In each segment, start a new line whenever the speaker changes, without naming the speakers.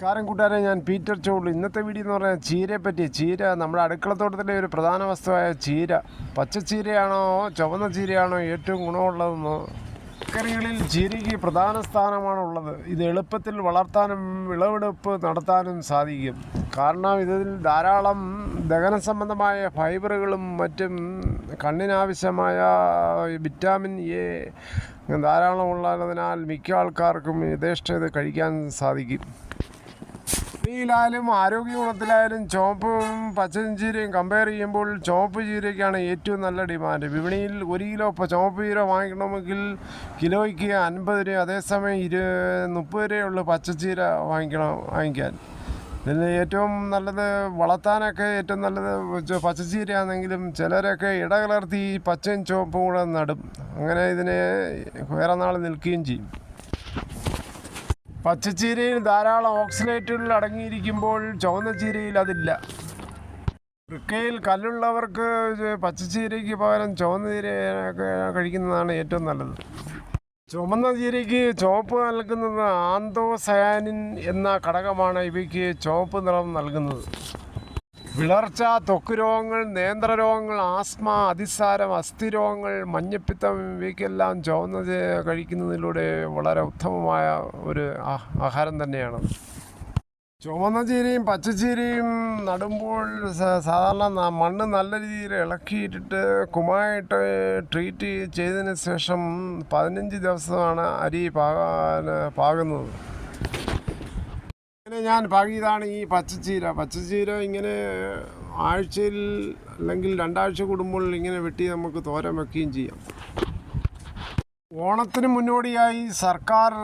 കാരം കൂട്ടുകാരെ ഞാൻ പീറ്റർ ചോളു. ഇന്നത്തെ വീഡിയോ എന്ന് പറഞ്ഞാൽ ചീരയെ പറ്റി ചീര നമ്മുടെ അടുക്കളത്തോട്ടത്തിലെ ഒരു പ്രധാന വസ്തുവായ ചീര. പച്ചച്ചീരയാണോ ചുവന്ന ചീരയാണോ ഏറ്റവും ഗുണമുള്ളതെന്ന്? കറികളിൽ ചീരയ്ക്ക് പ്രധാന സ്ഥാനമാണുള്ളത് ഇത് എളുപ്പത്തിൽ വളർത്താനും വിളവെടുപ്പ് നടത്താനും സാധിക്കും. കാരണം ഇതിൽ ധാരാളം ദഹന സംബന്ധമായ ഫൈബറുകളും മറ്റും കണ്ണിനാവശ്യമായ വിറ്റാമിൻ എ ധാരാളം ഉള്ളതിനാൽ മിക്ക ആൾക്കാർക്കും യഥേഷ്ട ഇത് കഴിക്കാൻ സാധിക്കും. ിലായാലും ആരോഗ്യ ഗുണത്തിലായാലും ചുവപ്പും പച്ചഞ്ചീരയും കമ്പയർ ചെയ്യുമ്പോൾ ചുവപ്പ് ചീരയ്ക്കാണ് ഏറ്റവും നല്ല ഡിമാൻഡ് വിപണിയിൽ ഒരു കിലോ ഇപ്പോൾ ചുവപ്പ് ചീര വാങ്ങിക്കണമെങ്കിൽ കിലോയ്ക്ക് അൻപത് രൂപ അതേസമയം ഇരു മുപ്പത് രൂപയുള്ള പച്ചച്ചീര വാങ്ങിക്കണം വാങ്ങിക്കാൻ. ഇതിന് ഏറ്റവും നല്ലത് വളർത്താനൊക്കെ ഏറ്റവും നല്ലത് പച്ച പച്ചച്ചീരയാണെങ്കിലും ചിലരൊക്കെ ഇടകലർത്തി പച്ചയും ചുവപ്പും കൂടെ നടും. അങ്ങനെ ഇതിനെ വേറെ നാൾ നിൽക്കുകയും ചെയ്യും. പച്ചച്ചീരയിൽ ധാരാളം ഓക്സിലേറ്റുകൾ അടങ്ങിയിരിക്കുമ്പോൾ ചുവന്ന ചീരയിൽ അതില്ല. വൃക്കയിൽ കല്ലുള്ളവർക്ക് പച്ചച്ചീരയ്ക്ക് പകരം ചുവന്ന ചീര കഴിക്കുന്നതാണ് ഏറ്റവും നല്ലത്. ചുവന്ന ചീരയ്ക്ക് ചുവപ്പ് നൽകുന്നത് ആന്തോസയാനിൻ എന്ന ഘടകമാണ് ഇവയ്ക്ക് ചുവപ്പ് നിറം നൽകുന്നത്. വിളർച്ച ത്വക്ക് രോഗങ്ങൾ നേന്ത്ര രോഗങ്ങൾ ആസ്മ അതിസാരം അസ്ഥി രോഗങ്ങൾ മഞ്ഞപ്പിത്തം ഇവയ്ക്കെല്ലാം ചുവന്ന ചേ- കഴിക്കുന്നതിലൂടെ വളരെ ഉത്തമമായ ഒരു ആഹാരം തന്നെയാണ്. ചുവന്ന ചീരയും പച്ചച്ചീരയും നടുമ്പോൾ സാധാരണ മണ്ണ് നല്ല രീതിയിൽ ഇളക്കിയിട്ടിട്ട് കുമായിട്ട് ട്രീറ്റ് ചെയ്തതിന് ശേഷം പതിനഞ്ച് ദിവസമാണ് അരി പാകാൻ പാകുന്നത്. ഇങ്ങനെ ഞാൻ ഭാഗീതാണ് ഈ പച്ചച്ചീര. പച്ചച്ചീര ഇങ്ങനെ ആഴ്ചയിൽ അല്ലെങ്കിൽ രണ്ടാഴ്ച കൂടുമ്പോൾ ഇങ്ങനെ വെട്ടി നമുക്ക് തോരൻ വെക്കുകയും ചെയ്യാം. ഓണത്തിന് മുന്നോടിയായി സർക്കാർ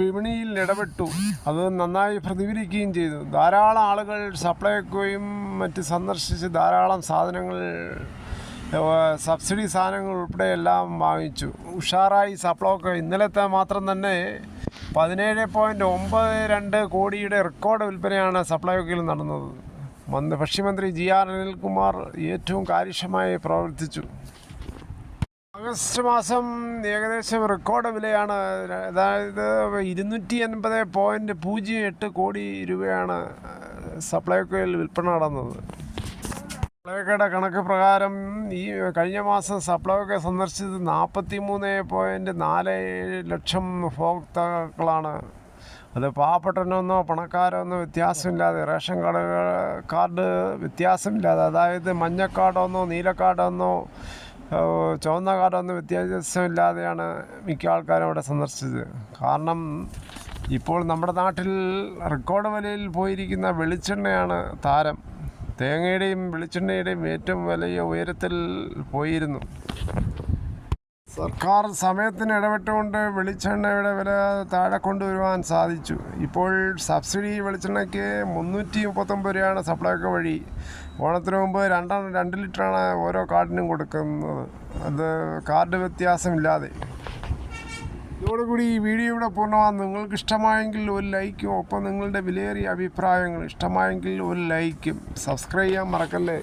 വിപണിയിൽ ഇടപെട്ടു. അത് നന്നായി പ്രതിഫലിക്കുകയും ചെയ്തു. ധാരാളം ആളുകൾ സപ്ലൈക്കോയും മറ്റ് സന്ദർശിച്ച് ധാരാളം സാധനങ്ങൾ സബ്സിഡി സാധനങ്ങൾ ഉൾപ്പെടെ എല്ലാം വാങ്ങിച്ചു. ഉഷാറായി സപ്ലൈക്കോ ഇന്നലത്തെ മാത്രം തന്നെ പതിനേഴ് പോയിന്റ് ഒമ്പത് രണ്ട് കോടിയുടെ റെക്കോർഡ് വിൽപ്പനയാണ് സപ്ലൈക്കോയിൽ നടന്നത്. മന്ത്രി ഭക്ഷ്യമന്ത്രി ജി ആർ അനിൽകുമാർ ഏറ്റവും കാര്യക്ഷമമായി പ്രവർത്തിച്ചു. ഓഗസ്റ്റ് മാസം ഏകദേശം റെക്കോർഡ് വിലയാണ്. അതായത് ഇരുന്നൂറ്റി എൺപത് പോയിന്റ് പൂജ്യം എട്ട് കോടി രൂപയാണ് സപ്ലൈകോയിൽ വിൽപ്പന നടന്നത്. സപ്ലൈകോയുടെ കണക്ക് പ്രകാരം ഈ കഴിഞ്ഞ മാസം സപ്ലൈകോ സന്ദർശിച്ചത് നാൽപ്പത്തി മൂന്ന് പോയിന്റ് നാല് ലക്ഷം ഉപഭോക്താക്കളാണ്. അത് പാവപ്പെട്ടവനെന്നോ പണക്കാരെന്നോ വ്യത്യാസമില്ലാതെ റേഷൻ കാർഡ് കാർഡ് വ്യത്യാസമില്ലാതെ അതായത് മഞ്ഞ കാർഡെന്നോ നീല കാർഡെന്നോ ചുവന്ന കാർഡൊന്നും വ്യത്യാസമില്ലാതെയാണ് മിക്ക ആൾക്കാരും അവിടെ സന്ദർശിച്ചത്. കാരണം ഇപ്പോൾ നമ്മുടെ നാട്ടിൽ റെക്കോർഡ് വിലയിൽ പോയിരിക്കുന്ന വെളിച്ചെണ്ണയാണ് താരം. തേങ്ങയുടെയും വെളിച്ചെണ്ണയുടെയും ഏറ്റവും വലിയ ഉയരത്തിൽ പോയിരുന്നു. സർക്കാർ സമയത്തിന് ഇടപെട്ടുകൊണ്ട് വെളിച്ചെണ്ണയുടെ വില താഴെ കൊണ്ടുവരുവാൻ സാധിച്ചു. ഇപ്പോൾ സബ്സിഡി വെളിച്ചെണ്ണയ്ക്ക് മുന്നൂറ്റി മുപ്പത്തൊമ്പത് രൂപയാണ് സപ്ലൈക്കോ വഴി. ഓണത്തിന് മുമ്പ് രണ്ടെണ്ണം രണ്ട് ലിറ്ററാണ് ഓരോ കാർഡിനും കൊടുക്കുന്നത്. അത് കാർഡ് വ്യത്യാസമില്ലാതെ. ഇതോടുകൂടി ഈ വീഡിയോ ഇവിടെ പൂർണമാണ് നിങ്ങൾക്ക് ഇഷ്ടമായെങ്കിൽ ഒരു ലൈക്കും ഒപ്പം നിങ്ങളുടെ വിലയേറിയ അഭിപ്രായങ്ങൾ ഇഷ്ടമായെങ്കിൽ ഒരു ലൈക്കും സബ്സ്ക്രൈബ് ചെയ്യാൻ മറക്കല്ലേ?